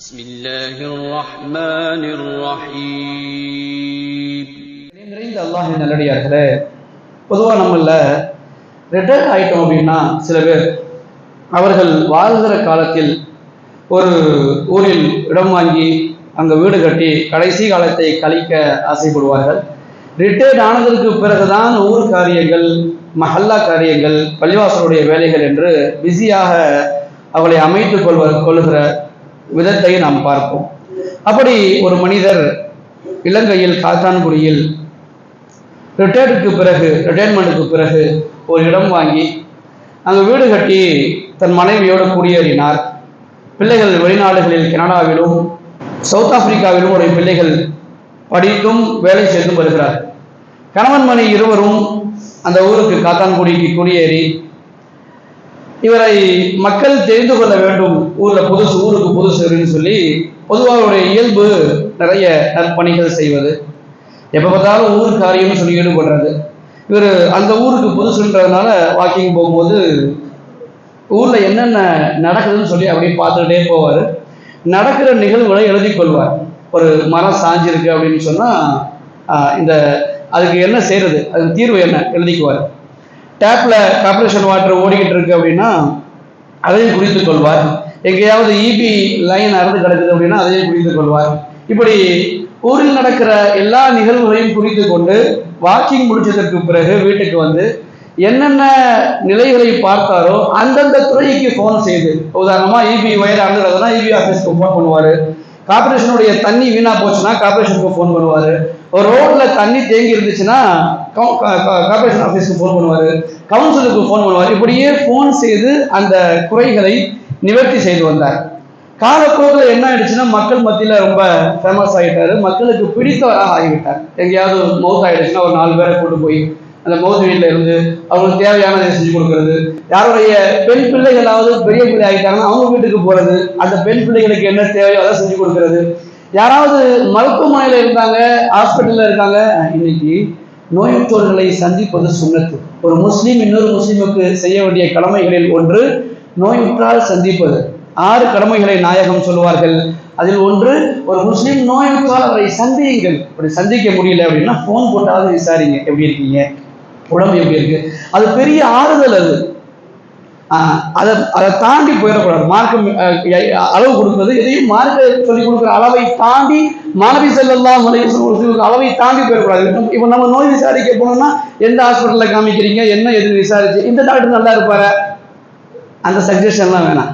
بسم الله الرحمن الرحيم நிறைந்த அல்லாஹ் நல்லடியார்களே பொதுவாக நம்மள ரிட்டையர் ஆயிட்டோம் அப்படின்னா சில பேர் அவர்கள் வாழ்கிற காலத்தில் ஒரு ஊரில் இடம் வாங்கி அங்கே வீடு கட்டி கடைசி காலத்தை கழிக்க ஆசைப்படுவார்கள் ரிட்டையர்ட் ஆனதற்கு பிறகுதான் ஊர் காரியங்கள் மஹல்லா காரியங்கள் பள்ளிவாசலுடைய வேலைகள் என்று பிஸியாக அவளை அமைத்துக் கொள்வ கொள்ளுகிற விதத்தை நாம் பார்ப்போம். அப்படி ஒரு மனிதர் இலங்கையில் காத்தான்குடியில் ரிட்டையர்டுக்கு பிறகு ரிட்டையர்மெண்ட்டுக்கு பிறகு ஒரு இடம் வாங்கி அங்கே வீடு கட்டி தன் மனைவியோடு குடியேறினார். பிள்ளைகள் வெளிநாடுகளில் கனடாவிலும் சவுத் ஆப்பிரிக்காவிலும் உடைய பிள்ளைகள் படித்தும் வேலை செய்தும் வருகிறார் கணவன் மணி இருவரும் அந்த ஊருக்கு காத்தான்குடிக்கு குடியேறி இவரை மக்கள் தெரிந்து கொள்ள வேண்டும். ஊர்ல புதுசு ஊருக்கு புதுசு அப்படின்னு சொல்லி பொதுவாக அவருடைய இயல்பு நிறைய நற்பணிகள் செய்வது. எப்போ பார்த்தாலும் ஊர் காரியம்னு சொல்லி ஈடுபடுறது. இவர் அந்த ஊருக்கு புதுசுன்றதுனால வாக்கிங் போகும்போது ஊரில் என்னென்ன நடக்குதுன்னு சொல்லி அப்படியே பார்த்துக்கிட்டே போவார். நடக்கிற நிகழ்வுகளை எழுதி கொள்வார். ஒரு மரம் சாஞ்சிருக்கு அப்படின்னு சொன்னால் இந்த அதுக்கு என்ன செய்யறது அதுக்கு தீர்வு என்ன? எழுதிக்குவார். டேப்பில் கார்பரேஷன் வாட்டர் ஓடிக்கிட்டு இருக்கு அப்படின்னா அதையும் குறித்து கொள்வார். எங்கேயாவது இபி லைன் அறந்து கிடக்குது அப்படின்னா அதையும் குறித்து கொள்வார். இப்படி ஊரில் நடக்கிற எல்லா நிகழ்வுகளையும் குறித்து கொண்டு வாக்கிங் முடிச்சதற்கு பிறகு வீட்டுக்கு வந்து என்னென்ன நிலைகளை பார்த்தாரோ அந்தந்த துறைக்கு ஃபோன் செய்து உதாரணமாக இபி வயர் அறந்துடுறதுனா இபி ஆஃபீஸ்க்கு ஃபோன் பண்ணுவார். கார்பரேஷனுடைய தண்ணி வீணாக போச்சுன்னா கார்பரேஷனுக்கு ஃபோன் பண்ணுவார். ஒரு தண்ணி தேங்கி இருந்துச்சுன்னா கார்பரேஷன் ஆஃபீஸ்க்கு ஃபோன் பண்ணுவார். கவுன்சிலுக்கு ஃபோன் பண்ணுவார். இப்படியே ஃபோன் செய்து அந்த குறைகளை நிவர்த்தி செய்து வந்தார். காலப்போக்கில் என்ன ஆயிடுச்சுன்னா மக்கள் மத்தியில் ரொம்ப ஃபேமஸ் ஆகிட்டாரு. மக்களுக்கு பிடித்தவராக ஆகிவிட்டார். எங்கேயாவது மவுத் ஆயிடுச்சுன்னா ஒரு நாலு பேரை கொண்டு போய் அந்த மவுத் வீட்டில் இருந்து அவங்களுக்கு தேவையானதை செஞ்சு கொடுக்கறது. யாருடைய பெண் பிள்ளைகளாவது பெரிய பிள்ளை ஆகிட்டாங்கன்னா அவங்க வீட்டுக்கு போகிறது அந்த பெண் பிள்ளைகளுக்கு என்ன தேவையோ அதை செஞ்சு கொடுக்கறது. யாராவது மருத்துவமனையில் இருந்தாங்க ஹாஸ்பிட்டலில் இருக்காங்க இன்னைக்கு நோயுற்றோர்களை சந்திப்பது சுண்ணத்து. ஒரு முஸ்லீம் இன்னொரு முஸ்லீமுக்கு செய்ய வேண்டிய கடமைகளில் ஒன்று நோயுற்றால் சந்திப்பது. ஆறு கடமைகளை நாயகம் சொல்லுவார்கள். அதில் ஒன்று ஒரு முஸ்லீம் நோயுற்றால் அவரை சந்தியுங்கள். அப்படி சந்திக்க முடியல அப்படின்னா ஃபோன் போட்டாவது விசாரிங்க. எப்படி இருக்கீங்க? உடம்பு எப்படி இருக்கு? அது பெரிய ஆறுதல் அது. அதை அதை தாண்டி போயிடக்கூடாது. மார்க்கம் அளவு கொடுப்பது எதையும் மார்க்க சொல்லிக் கொடுக்குற அளவை தாண்டி மாணவி செல்லலாம் அளவை தாண்டி போயிடக்கூடாது. இப்போ நம்ம நோய் விசாரிக்க போனோம்னா எந்த ஹாஸ்பிட்டலில் காமிக்கிறீங்க? என்ன எது விசாரிச்சு இந்த டாக்டர் நல்லா இருப்பாரு? அந்த சஜஷன்லாம் வேணாம்.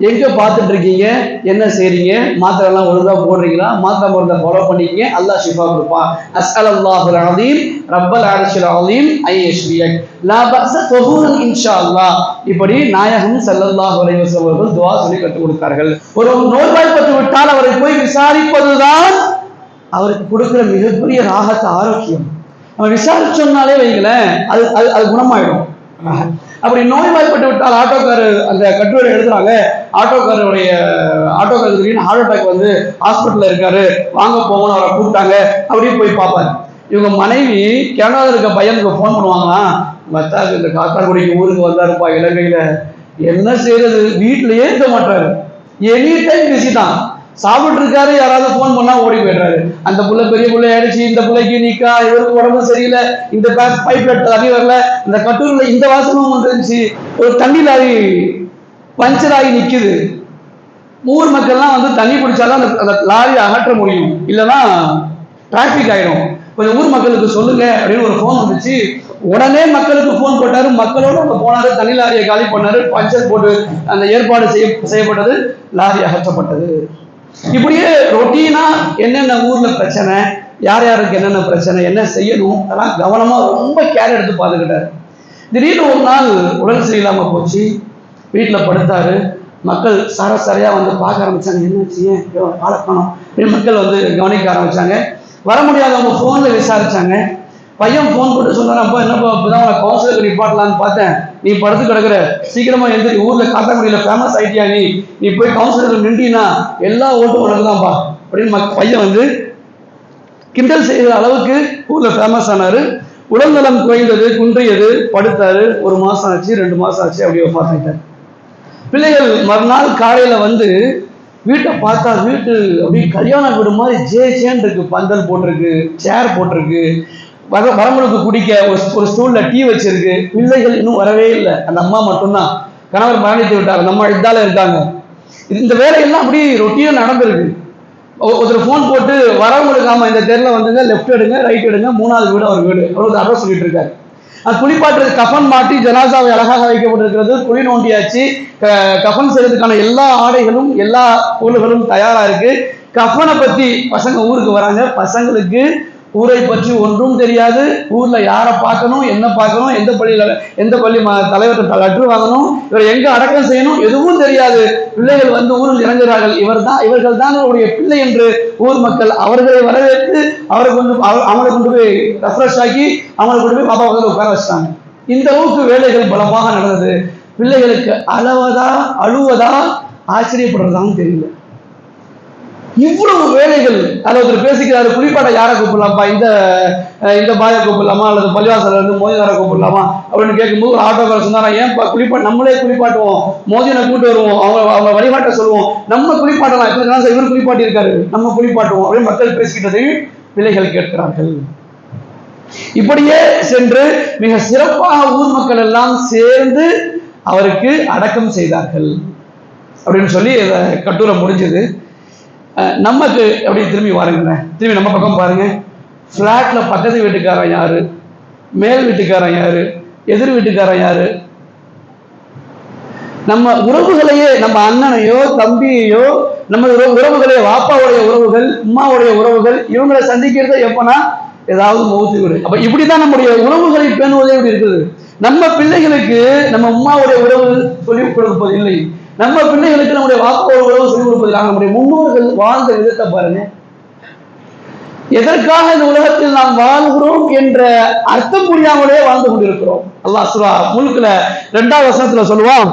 எங்கே பார்த்துட்டு இருக்கீங்க? என்ன செய்றீங்க? மாத்திரை எல்லாம் ஒழுங்காக போடுறீங்களா? மாத்திரை மருந்தை ஃபாலோ பண்ணிக்கங்க. அல்லாஹ் ஷிஃபா கொடுப்பான் அஸ்அல் அல்லாஹு அலீம் ரப்பல் அர்ஷில் அலீம் ஐஎஸ்பிஎக் லா பக்ஸ தொஹூரன் இன்ஷா அல்லாஹ் இப்படி நாயகம் ஸல்லல்லாஹு அலைஹி வஸல்லம் அவர்கள் துஆ சொல்லி கற்றுக் கொடுத்தார்கள். ஒரு நோய்வாய்ப்பட்டு விட்டால் அவரை போய் விசாரிப்பதுதான் அவருக்கு கொடுக்கிற மிகப்பெரிய ராகத்த ஆரோக்கியம். அவன் விசாரிச்சோம்னாலே வைங்களேன் அது அது அது குணமாயிடும். அப்படி நோய்வாய்ப்பட்டு விட்டால் ஆட்டோக்கார் அந்த கட்டுரை எழுதுறாங்க. ஆட்டோக்காரருடைய ஆட்டோக்கார் திடீர்னு ஹார்ட் அட்டாக் வந்து ஹாஸ்பிட்டலில் இருக்காரு. வாங்க போகணும் அவரை கூப்பிட்டாங்க. அப்படின்னு போய் பார்ப்பாரு. இவங்க மனைவி கனடாவில் இருக்க பையனுக்கு ஃபோன் பண்ணுவாங்களாம். மத்தாக்கு இந்த காத்தாக்குடிக்கு ஊருக்கு வந்தாருப்பா இலங்கையில். என்ன செய்யறது வீட்டிலேயே இருக்க மாட்டாரு. எனி டைம் பிஸி தான். சாப்பிட்டு இருக்காரு யாராவது ஃபோன் பண்ணா ஓடி போயிடுறாரு. அந்த புள்ள பெரிய புள்ள ஆயிடுச்சு இந்த பிள்ளைக்கு நிக்கா இவருக்கு உடம்பு சரியில்லை இந்த பைப் தண்ணி வரல இந்த கட்டூரில் இந்த வாசமும் வந்துருந்துச்சு ஒரு தண்ணி லாரி பஞ்சர் ஆகி நிக்குது. ஊர் மக்கள்லாம் வந்து தண்ணி பிடிச்சாதான் அந்த அந்த லாரி அகற்ற முடியும். இல்லைன்னா டிராஃபிக் ஆயிடும் கொஞ்சம் ஊர் மக்களுக்கு சொல்லுங்க அப்படின்னு ஒரு ஃபோன் வந்துச்சு. உடனே மக்களுக்கு ஃபோன் போட்டாரு. மக்களோட அங்கே போனாரு தண்ணி லாரியை காலி பண்ணாரு பஞ்சர் போட்டு அந்த ஏற்பாடு செய்ய செய்யப்பட்டது லாரி அகற்றப்பட்டது. இப்படியே ரொட்டீனா என்னென்ன ஊர்ல பிரச்சனை யார் யாருக்கு என்னென்ன பிரச்சனை என்ன செய்யணும் அதெல்லாம் கவனமா ரொம்ப கேர் எடுத்து பார்த்துக்கிட்டாரு. திடீர்னு ஒரு நாள் உடல் சரியில்லாம போச்சு. வீட்டில் படுத்தாரு. மக்கள் சரசரியா வந்து பார்க்க ஆரம்பிச்சாங்க. என்னாச்சு ஏன் காலக்கணும். அப்படின்னு மக்கள் வந்து கவனிக்க ஆரம்பிச்சாங்க. வர முடியாதவங்க ஃபோனில் விசாரிச்சாங்க. பையன் ஃபோன் போட்டு சொன்னாரப்பா என்னப்பா இப்போதான் உங்களை கவுன்சிலருக்கு நிப்பாட்டலான்னு பார்த்தேன். நீ படுத்து கிடக்குற. சீக்கிரமா எழுந்திரி ஊர்ல காத்தாக்குடியில ஃபேமஸ் ஆயிட்டியா நீ? நீ போய் கவுன்சிலருக்கு நின்றினா எல்லா ஓட்டும் உனக்கு தான்ப்பா அப்படின்னு மக் பையன் வந்து கிண்டல் செய்கிற அளவுக்கு ஊர்ல ஃபேமஸ் ஆனாரு. உடல்நலம் குறைந்தது குன்றியது படுத்தாரு. ஒரு மாசம் ஆச்சு ரெண்டு மாசம் ஆச்சு அப்படியே பார்த்துக்கிட்டார் பிள்ளைகள் மறுநாள் காலையில வந்து வீட்டை பார்த்தா வீட்டு அப்படியே கல்யாணம் வீடு மாதிரி ஜே ஜேன்னு இருக்கு. பந்தல் போட்டிருக்கு சேர் போட்டிருக்கு. வர வரவங்களுக்கு குடிக்க ஒரு ஒரு ஸ்டூல்ல டீ வச்சிருக்கு. பிள்ளைகள் இன்னும் வரவே இல்லை. அந்த அம்மா மட்டும்தான். கணவர் மரணித்து விட்டார். அந்த அம்மா இதால இருக்காங்க இது- இந்த வேலையெல்லாம் அப்படி ரொட்டீனா நடந்திருக்கு. ஒ- ஒருத்தர் ஃபோன் போட்டு வரவங்களுக்கு ஆமாம் இந்த தெருல வந்துங்க லெஃப்ட் எடுங்க ரைட் எடுங்க மூணாவது வீடு அவர் வீடு. அவ்வளவு அட்ரஸ் சொல்லிட்டு இருக்காரு. அது குளிப்பாட்டு கஃன் மாட்டி ஜனாசாவை அழகாக வைக்கப்பட்டிருக்கிறது. குழி நோண்டியாச்சு. க- கஃன் செய்யறதுக்கான எல்லா ஆடைகளும் எல்லா பொருள்களும் தயாராக இருக்கு. கஃனை பற்றி பசங்க ஊருக்கு வராங்க. பசங்களுக்கு ஊரை பற்றி ஒன்றும் தெரியாது. ஊர்ல யாரை பார்க்கணும் என்ன பார்க்கணும் எந்த பள்ளியில எந்த பள்ளி ம- தலைவர்கிட்ட லெட்டர் வாங்கணும் இவர் எங்க அடக்கம் செய்யணும் எதுவும் தெரியாது. பிள்ளைகள் வந்து ஊரில் இறங்குகிறார்கள். இவர் தான் இவர்கள் தான் அவருடைய பிள்ளை என்று ஊர் மக்கள் அவர்களை வரவேற்று அவரை கொண்டு அவங்களை கொண்டு போய் ரெஃப்ரெஷ் ஆக்கி அவங்களை கொண்டு போய் பாப்பா வந்து உட்கார வச்சிட்டாங்க. இந்த அளவுக்கு வேலைகள் பலமாக நடந்தது. பிள்ளைகளுக்கு அளவதா அழுவதா ஆச்சரியப்படுறதான்னு தெரியல. இவ்வளவு வேலைகள் அதில் ஒருத்தர் பேசிக்கிறாரு குளிப்பாட்ட யாரை கூப்பிடலாம்ப்பா? இந்த இந்த பாயை கூப்பிடலாமா? அல்லது பள்ளிவாசல இருந்து மோதினாரை கூப்பிடலாமா? அப்படின்னு கேட்கும்போது ஒரு ஆட்டோக்கார சொன்னாரா ஏன்ப்பா குறிப்பா நம்மளே குளிப்பாட்டுவோம். மோதினை கூட்டு வருவோம். அவங்க அவங்க வழிபாட்டை சொல்லுவோம். நம்ம குளிப்பாட்டலாம். இப்படி தான் இவர் குளிப்பாட்டி இருக்காரு நம்ம குளிப்பாட்டுவோம் அப்படின்னு மக்கள் பேசிக்கிட்டதை விலைகள் கேட்கிறார்கள். இப்படியே சென்று மிக சிறப்பாக ஊர் மக்கள் எல்லாம் சேர்ந்து அவருக்கு அடக்கம் செய்தார்கள். அப்படின்னு சொல்லி கட்டுரை முடிஞ்சது. நமக்கு அப்படி திரும்பி வாருங்களேன் திரும்பி நம்ம பக்கம் பாருங்க. ஃப்ளாட்ல பக்கத்து வீட்டுக்காரன் யாரு? மேல் வீட்டுக்காரன் யாரு? எதிர் வீட்டுக்காரன் யாரு? நம்ம உறவுகளையே நம்ம அண்ணனையோ தம்பியையோ நம்ம உறவுகளே வாப்பாவுடைய உறவுகள் உமாவுடைய உறவுகள் இவங்களை சந்திக்கிறது எப்பனா ஏதாவது மௌத்து விடு. அப்ப இப்படிதான் நம்முடைய உறவுகளை பேணுவதே இப்படி இருக்குது. நம்ம பிள்ளைகளுக்கு நம்ம உமாவுடைய உறவு சொல்லிக் கொடுப்பது இல்லை நம்ம பிள்ளைகளுக்கு நம்முடைய வாப்பாவோட சொல்லிக் கொடுப்பதில்லை நம்முடைய முன்னோர்கள் வாழ்ந்த விதத்தை பாருங்க. எதற்காக இந்த உலகத்தில் நாம் வாழ்கிறோம் என்ற அர்த்தம் புரியாமலே வாழ்ந்து கொண்டிருக்கிறோம். அல்லாஹ் சுரா முழுக்குல ரெண்டாவது வசனத்துல சொல்லுவோம்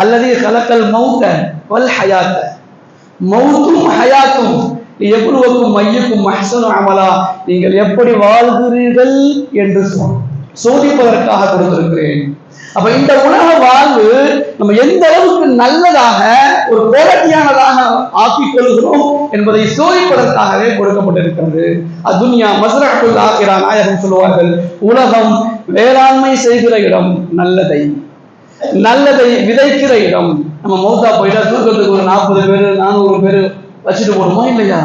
அல்லது கலக்கல் மௌத்த வல் ஹயாத்த. மௌத்தும் ஹயாத்தும் எவ்வளவுக்கும் மையக்கும் மஹசனும் அமலா. நீங்கள் எப்படி வாழ்கிறீர்கள் என்று சொன்னோம் சோதிப்பதற்காக கொடுத்திருக்கிறேன். அப்ப இந்த உலக வாழ்வு நம்ம எந்த அளவுக்கு நல்லதாக ஒரு போராட்டியானதாக ஆக்கிக் கொள்கிறோம் என்பதை சோதிப்பதற்காகவே கொடுக்கப்பட்டிருக்கிறது. அதுனியா மஸ்ரஹுல் ஆகிறா நாயகம் சொல்லுவார்கள் உலகம் வேளாண்மை செய்கிற இடம் நல்லதை நல்லதை விதைக்கிற இடம். நம்ம மௌத்தா போயிட்டா தூக்கத்துக்கு ஒரு நாற்பது பேர் நானூறு பேர் வச்சுட்டு போகணுமா இல்லையா?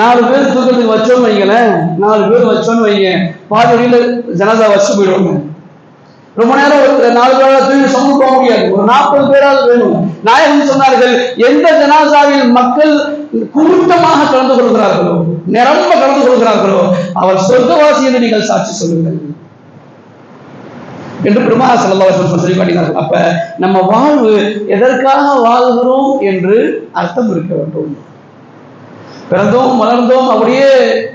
நாலு பேர் தூக்கத்துக்கு வச்சோன்னு வைங்களேன் நாலு பேர் வச்சோன்னு வைங்க பாதி வழியில் ஜனதா வச்சு போயிடுவாங்க. ரொம்ப நேரம் ஒரு நாலு பேரால தூக்கி சுமந்து போக முடியாது. ஒரு நாற்பது பேரால் வேணும். நாயகம் சொன்னார்கள் எந்த ஜனாசாவில் மக்கள் குருத்தமாக கலந்து கொள்கிறார்களோ நிரம்ப கலந்து கொள்கிறார்களோ அவர் சொர்க்கவாசி என்று நீங்கள் சாட்சி சொல்லுங்கள். என்று பெருமா செல்லவாசன் சொல்லி காட்டினார்கள். அப்ப நம்ம வாழ்வு எதற்காக வாழ்கிறோம் என்று அர்த்தம் இருக்க வேண்டும். பிறந்தோம் வளர்ந்தோம் அப்படியே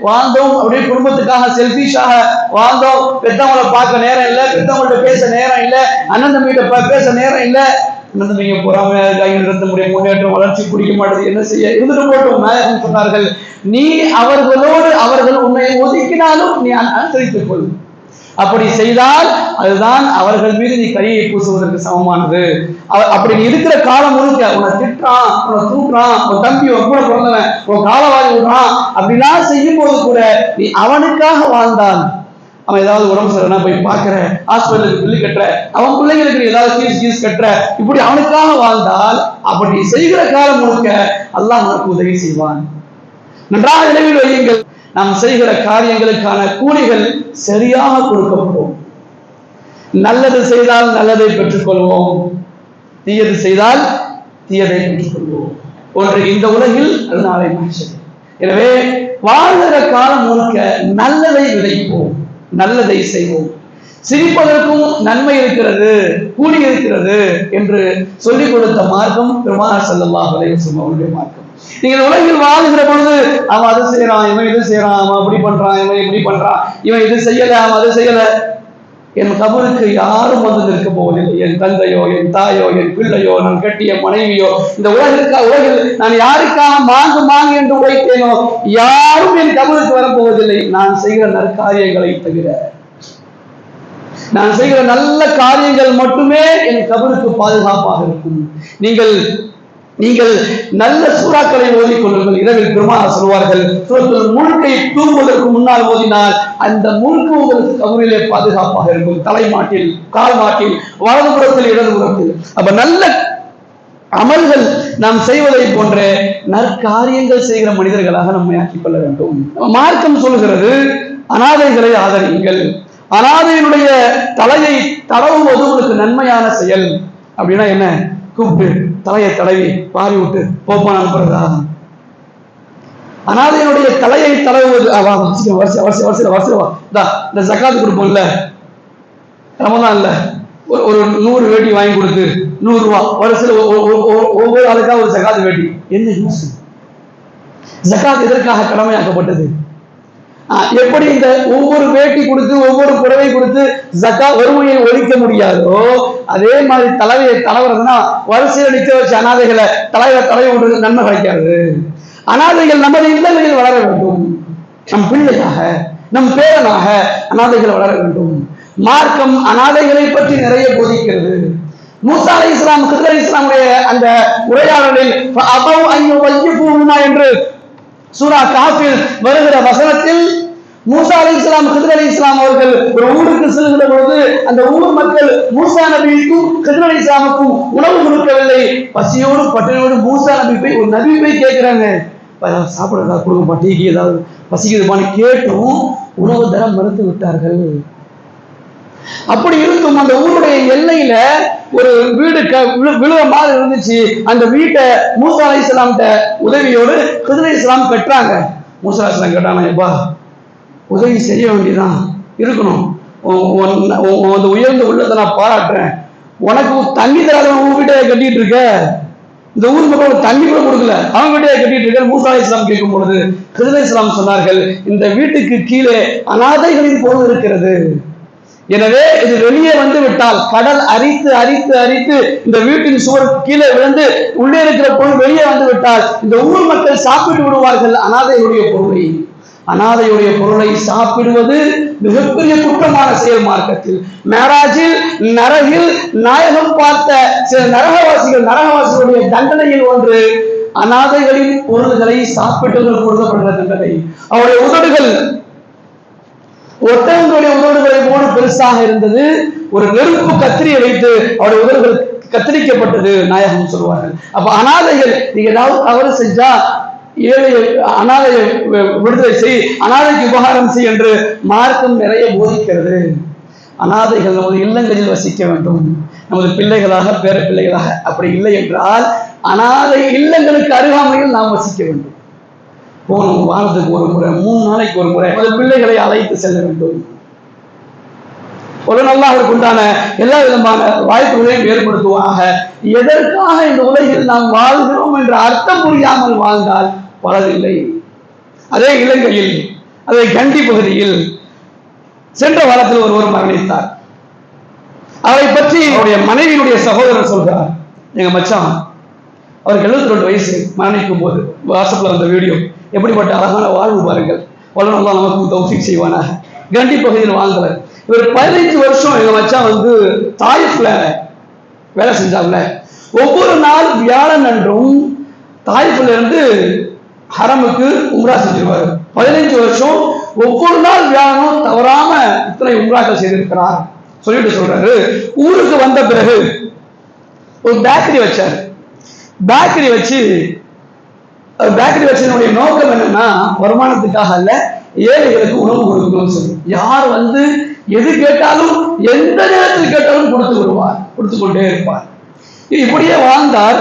வாழ்ந்தோம். அப்படியே குடும்பத்துக்காக செல்ஃபிஷாக வாழ்ந்தோம். பெத்தவங்களை பார்க்க நேரம் இல்லை பெத்தவங்கள்ட்ட பேச நேரம் இல்லை அண்ணன் தம்பிகிட்ட பேச நேரம் இல்லை. அண்ணன் தம்பிங்க பொறாமையா இருக்காங்க நிறுத்தமுடைய முன்னேற்றம் வளர்ச்சி பிடிக்க மாட்டேது. என்ன செய்ய? இருந்துட்டு போட்டோம் நாயகம் சொன்னார்கள். நீ அவர்களோடு அவர்கள் உன்னை ஒதுக்கினாலும் நீ அனுசரித்துக் கொள்ளும் அப்படி செய்தால் அதுதான் அவர்கள் மீது நீ கையை பூசுவதற்கு சமமானது. அப்படி நீ இருக்கிற காலம் முழுக்க உன்னை திட்டுறான் உன்னை தூக்குறான் உன் தம்பி உன் கூட பிறந்தவன் உன் காலவாதி விடுறான் அப்படிலாம் செய்யும் போது கூட நீ அவனுக்காக வாழ்ந்தான் அவன் ஏதாவது உடம்பு சரியில்லைனா போய் பார்க்கிற ஹாஸ்பிட்டலுக்கு பில்லு கட்டுற அவன் பிள்ளைங்களுக்கு நீ ஏதாவது ஃபீஸ் கீஸ் கட்டுற இப்படி அவனுக்காக வாழ்ந்தால் அப்படி செய்கிற காலம் முழுக்க அல்லாஹ் உனக்கு உதவி செய்வான். நன்றாக நினைவில் வையுங்கள். நாம் செய்கிற காரியங்களுக்கான கூலிகள் சரியாக கொடுக்கப்படும். நல்லது செய்தால் நல்லதை பெற்றுக்கொள்வோம். தீயது செய்தால் தீயதை பெற்றுக்கொள்வோம். ஒன்று இந்த உலகில் அது நாளை மனுஷன். எனவே வாழ்கிற காலம் முழுக்க நல்லதை விதைப்போம். நல்லதை செய்வோம். சிரிப்பதற்கும் நன்மை இருக்கிறது கூலி இருக்கிறது என்று சொல்லிக் கொடுத்த மார்க்கம் பெருமாள் ஸல்லல்லாஹு அவருடைய மார்க்கம். நீங்கள் உலகில் வாழ்கிற பொழுது அவன் அதை செய்யறான் இவன் இது செய்யறான் அவன் அப்படி பண்றான் இவன் இப்படி பண்றான் இவன் இது செய்யல அவன் அதை செய்யல. என் கபருக்கு யாரும் வந்து நிற்க போவதில்லை. என் தந்தையோ என் தாயோ என் பிள்ளையோ நான் கட்டிய மனைவியோ இந்த உலகிற்கா உலகில் நான் யாருக்காக மாங்கு மாங்கு என்று உழைத்தேனோ யாரும் என் கபருக்கு வரப்போவதில்லை. நான் செய்கிற நற்காரியங்களை தவிர நான் செய்கிற நல்ல காரியங்கள் மட்டுமே என் கபருக்கு பாதுகாப்பாக இருக்கும். நீங்கள் நீங்கள் நல்ல சூறாக்களை ஓதிக் கொள்ளுங்கள். இரவில் பெருமாள் சொல்வார்கள் சூரத்துல் முழுக்கை தூங்குவதற்கு முன்னால் ஓதினால் அந்த முழுக்கு உங்களுக்கு கவுரிலே பாதுகாப்பாக இருக்கும். தலைமாட்டில் கால் மாட்டில் வலதுபுறத்தில் இடதுபுறத்தில். அப்ப நல்ல அமல்கள் நாம் செய்வதை போன்ற நற்காரியங்கள் செய்கிற மனிதர்களாக நம்மை ஆக்கிக் கொள்ள வேண்டும். மார்க்கம் சொல்கிறது அனாதைகளை ஆதரியுங்கள். அனாதையினுடைய தலையை தடவுவது உங்களுக்கு நன்மையான செயல். அப்படின்னா என்ன? கூப்பிட்டு தலையை தடவி பாரி விட்டு போப்பான் அனுப்புறதா அனாதையினுடைய தலையை தடவுவது ஆ, வா, வரிசை வரிசை வரிசையில் வரிசையில் இந்த ஜக்காத்து கொடுப்போம்ல. இல்ல. ஒரு ஒரு நூறு வேட்டி வாங்கி கொடுத்து நூறு ரூபா. வருஷத்துல ஒ- ஒ- ஒ- ஒவ்வொரு ஆளுக்காக ஒரு ஜக்காத்து வேட்டி. என்ன யூஸ் ஜக்காத் எதற்காக கடமையாக்கப்பட்டது? எப்படி இந்த ஒவ்வொரு வேட்டி கொடுத்து ஒவ்வொரு புடவை கொடுத்து ஜக்கா வறுமையை ஒழிக்க முடியாதோ அதே மாதிரி தலைவையை தலவரதுன்னா வரிசையில் நிற்க வச்சு அனாதைகளை தலைவர் தலைவி விடுறது நன்மை கிடைக்காது. அனாதைகள் நமது இல்லங்களில் வளர வேண்டும். நம் பிள்ளையாக நம் பேரனாக அனாதைகள் வளர வேண்டும். மார்க்கம் அனாதைகளை பற்றி நிறைய போதிக்கிறது. மூசா அலி இஸ்லாம் கிருதர் இஸ்லாமுடைய அந்த உரையாடலில் என்று சூரா காஃபில் வருகிற வசனத்தில் மூசா அலி இஸ்லாம் ஹிதர் அலி இஸ்லாம் அவர்கள் ஒரு ஊருக்கு செல்கிற பொழுது அந்த ஊர் மக்கள் மூசா நபிக்கும் ஹிதர் அலி இஸ்லாமுக்கும் உணவு கொடுக்கவில்லை. பசியோடு பட்டினியோடு மூசா நபி போய் ஒரு நபி போய் கேட்கிறாங்க. சாப்பிட ஏதாவது கொடுங்கப்பா டீக்கு ஏதாவது பசிக்குதுப்பான்னு கேட்டும் உணவு தரம் மறுத்து விட்டார்கள். அப்படி இருக்கும் அந்த ஊருடைய எல்லையில ஒரு வீடு விழுவ விழு- மாதிரி இருந்துச்சு. அந்த வீட்டை மூசா அலி இஸ்லாம்கிட்ட உதவியோடு குதிரை இஸ்லாம் கட்டுறாங்க. மூசா அலி இஸ்லாம் கேட்டாங்க எப்பா உதவி செய்ய வேண்டியதான் இருக்கணும். அந்த உயர்ந்த உள்ளத்தை நான் பாராட்டுறேன். உனக்கு தண்ணி தராத உன் வீட்டையே கட்டிட்டு இருக்க. இந்த ஊர் மக்கள் தண்ணி கூட கொடுக்கல. அவங்க வீட்டையே கட்டிட்டு இருக்க. மூசா இஸ்லாம் கேட்கும் பொழுது கிருத இஸ்லாம் சொன்னார்கள் இந்த வீட்டுக்கு கீழே அனாதைகளின் பொருள் இருக்கிறது. எனவே இது வெளியே வந்து விட்டால் கடல் அரித்து அரித்து அரித்து இந்த வீட்டின் சுவர் கீழே விழுந்து உள்ளே இருக்கிற பொருள் வெளியே வந்து விட்டால் இந்த ஊர் மக்கள் சாப்பிட்டு விடுவார்கள் அனாதையுடைய பொருளை. அனாதையுடைய பொருளை சாப்பிடுவது மிகப்பெரிய குற்றமான செயல் மார்க்கத்தில். மேராஜில் நரகில் நாயகம் பார்த்த சில நரகவாசிகள் நரகவாசிகளுடைய தண்டனையில் ஒன்று அனாதைகளின் பொருள்களை சாப்பிட்டவர்கள் கொடுக்கப்படுகிற தண்டனை. அவருடைய உதடுகள் ஒட்டகங்களுடைய உதடுகளை போல பெருசாக இருந்தது. ஒரு நெருப்பு கத்திரியை வைத்து அவருடைய உதடுகள் கத்திரிக்கப்பட்டது நாயகம் சொல்வார்கள். அப்ப அனாதைகள் நீங்க ஏதாவது தவறு செஞ்சா ஏழை அனாதையை வி- விடுதலை செய் அனாதைக்கு உபகாரம் செய் என்று மார்க்கம் நிறைய போதிக்கிறது. அனாதைகள் நமது இல்லங்களில் வசிக்க வேண்டும். நமது பிள்ளைகளாக பேர பிள்ளைகளாக அப்படி இல்லை என்றால் அனாதை இல்லங்களுக்கு அருகாமையில் நாம் வசிக்க வேண்டும். போகணும் வாரத்துக்கு ஒரு முறை மூணு நாளைக்கு ஒரு முறை நமது பிள்ளைகளை அழைத்து செல்ல வேண்டும். ஒரு அல்லாஹ்விற்கு உண்டான எல்லா விதமான வாய்ப்புகளையும் ஏற்படுத்துவாக எதற்காக இந்த உலகில் நாம் வாழ்கிறோம் என்ற அர்த்தம் புரியாமல் வாழ்ந்தால் பலதில்லை அதே இலங்கையில் அதே கண்டி பகுதியில் சென்ற வாரத்தில் ஒருவர் மரணித்தார். அவரை பற்றி அவருடைய மனைவியினுடைய சகோதரர் சொல்கிறார். எங்க மச்சான் அவருக்கு 72 ரெண்டு வயசு. மரணிக்கும் போது வாட்ஸ்அப்ல வந்த வீடியோ. எப்படிப்பட்ட அழகான வாழ்வு பாருங்கள். வல்லனல்லா நமக்கு தௌஃபீக் செய்வானாக. கண்டி பகுதியில் வாழ்ந்தவர். இவர் பதினைஞ்சு வருஷம் எங்க மச்சான் வந்து தாயிஃப்ல வேலை செஞ்சாங்கல்ல ஒவ்வொரு நாள் வியாழன் அன்றும் தாயிஃப்ல இருந்து ஹரமுக்கு உம்ரா செஞ்சிருவார். பதினைஞ்சு வருஷம் ஒவ்வொரு நாள் வியாழனும் தவறாம இத்தனை உம்ராக்கள் செய்திருக்கிறார். சொல்லிட்டு சொல்றாரு. ஊருக்கு வந்த பிறகு ஒரு பேக்கரி வச்சார். பேக்கரி வச்சு பேக்கரி வச்சதனுடைய நோக்கம் என்னன்னா வருமானத்துக்காக அல்ல ஏழைகளுக்கு உணவு கொடுக்கணும்னு சொல்லி. யார் வந்து எது கேட்டாலும் எந்த நேரத்தில் கேட்டாலும் கொடுத்து விடுவார் கொடுத்து கொண்டே இருப்பார் இப்படியே வாழ்ந்தார்.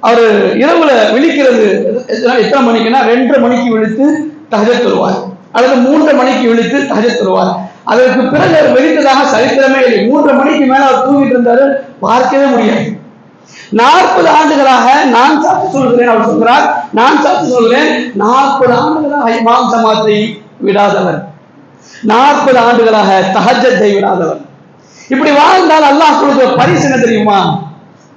அவர் இரவுல விழிக்கிறது எத்தனை- மணிக்குன்னா ரெண்டரை மணிக்கு விழித்து தகஜத் தருவார் அல்லது மூன்றரை மணிக்கு விழித்து தகஜத் தருவார் அதற்கு பிறகு அவர் வெளித்ததாக சரித்திரமே இல்லை. மூன்றரை மணிக்கு மேல அவர் தூங்கிட்டு இருந்தாரு. பார்க்கவே முடியாது. நாற்பது ஆண்டுகளாக நான் சாப்பிட்டு சொல்கிறேன் அவர் சொல்கிறார். நான் சாப்பிட்டு சொல்கிறேன். நாற்பது ஆண்டுகளாக இமாம் சமாத்தை விடாதவர். நாற்பது ஆண்டுகளாக தகஜத்தை விடாதவர். இப்படி வாழ்ந்தால் அல்லாஹ் கொடுக்கிற பரிசு என்ன தெரியுமா?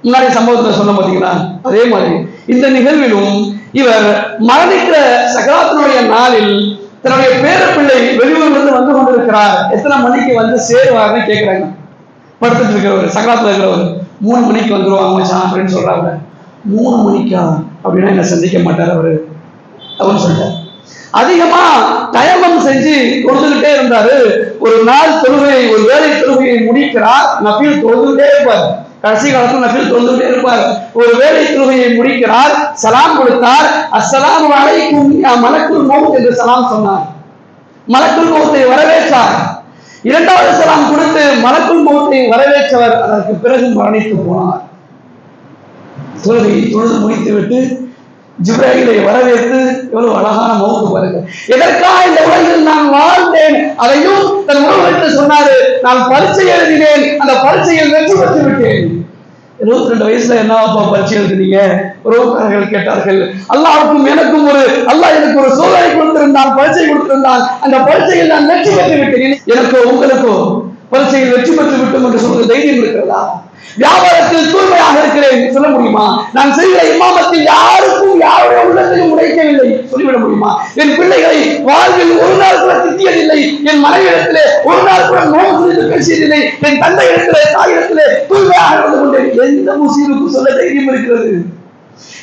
முன்னாடி சம்பவத்தில் சொன்ன பார்த்தீங்கன்னா அதே மாதிரி இந்த நிகழ்விலும் இவர் மரணிக்கிற சக்கராத்தினுடைய நாளில் தன்னுடைய பேரப்பிள்ளை வெளியூர்லேருந்து வந்து கொண்டிருக்கிறார். எத்தனை மணிக்கு வந்து சேருவார்னு கேட்குறாங்க படுத்துட்டு இருக்கிறவர் சக்கராத்துல இருக்கிறவர் மூணு மணிக்கு வந்துருவாங்க மச்சான் அப்படின்னு சொல்கிறாங்க மூணு மணிக்கா? அப்படின்னா என்ன சந்திக்க மாட்டார் அவரு. அப்படின்னு சொல்லிட்டார் அதிகமா தயமம் செஞ்சு கொடுத்துக்கிட்டே இருந்தாரு. ஒரு நாள் தொழுகை ஒரு வேலை தொழுகையை முடிக்கிறார். நபீல் தொழுதுகிட்டே இருப்பார். கடைசி காலத்தில் நபில் தொழுதுகிட்டே இருப்பார் ஒரு வேலை தொழுகையை முடிக்கிறார் சலாம் கொடுத்தார் அஸ்ஸலாம் அலைக்கும் மலக்குள் மௌத் என்று சலாம் சொன்னார். மலக்குள் மௌத்தை வரவேற்றார். இரண்டாவது சலாம் கொடுத்து மலக்குள் மௌத்தை வரவேற்றவர் அதற்கு பிறகு மரணித்து போனார். தொழுகை தொழுது முடித்துவிட்டு ஜிப்ராயிலை வரவேற்று எவ்வளவு அழகான மௌத்து பாருங்க. எதற்காக இந்த உலகில் நான் வாழ்ந்தேன்? அதையும் தன் உறவுகளுக்கு சொன்னாரு. நான் பரீட்சை எழுதினேன். அந்த பரீட்சையில் வெற்றி பெற்று விட்டேன் இருபத்தி ரெண்டு வயசுல என்னப்பா பரீட்சை எழுதுனீங்க? உறவுக்காரர்கள் கேட்டார்கள் அல்லாவுக்கும் எனக்கும் ஒரு அல்லாஹ் எனக்கு ஒரு சோதனை கொடுத்திருந்தான் பரீட்சை கொடுத்திருந்தான். அந்த பரீட்சையில் நான் வெற்றி பெற்று விட்டேன் எனக்கோ உங்களுக்கோ பரீட்சையில் வெற்றி பெற்று விட்டோம் என்று சொல்ற தைரியம் இருக்கிறதா? வியாபாரத்தில் தூய்மையாக இருக்கிறேன் சொல்ல முடியுமா? நான் செய்கிற இமாமத்தில் யாருக்கும் யாருடைய உள்ளத்தையும் உடைக்கவில்லை சொல்லிவிட முடியுமா? என் பிள்ளைகளை வாழ்வில் ஒரு நாள் கூட திட்டியதில்லை என் மனைவிடத்திலே ஒரு நாள் கூட நோய் குறித்து பேசியதில்லை என் தந்தை இடத்திலே தாயிடத்திலே தூய்மையாக நடந்து கொண்டேன். எந்த முசீருக்கும் சொல்ல தைரியம் இருக்கிறது.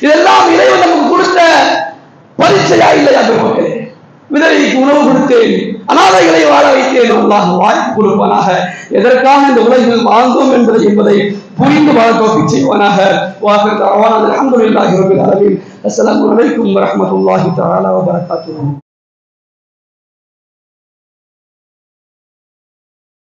இதெல்லாம் இறைவன் நமக்கு கொடுத்த பரீட்சையா இல்லையா பெருமக்களே? விதவைக்கு உணவு கொடுத்தேன். அனாதைகளை வாழ வைத்தேன். அல்லாஹ் வாய்ப்பு கொடுப்பானாக. எதற்காக இந்த உலகில் வாழ்ந்தோம் என்பதை என்பதை புரிந்து வாழ தோப்பி செய்வானாக வாக்கு அலமதுல்லாஹி ரபில் ஆலமீன். அஸ்ஸலாமு அலைக்கும் வரஹ்மத்துல்லாஹி தஆலா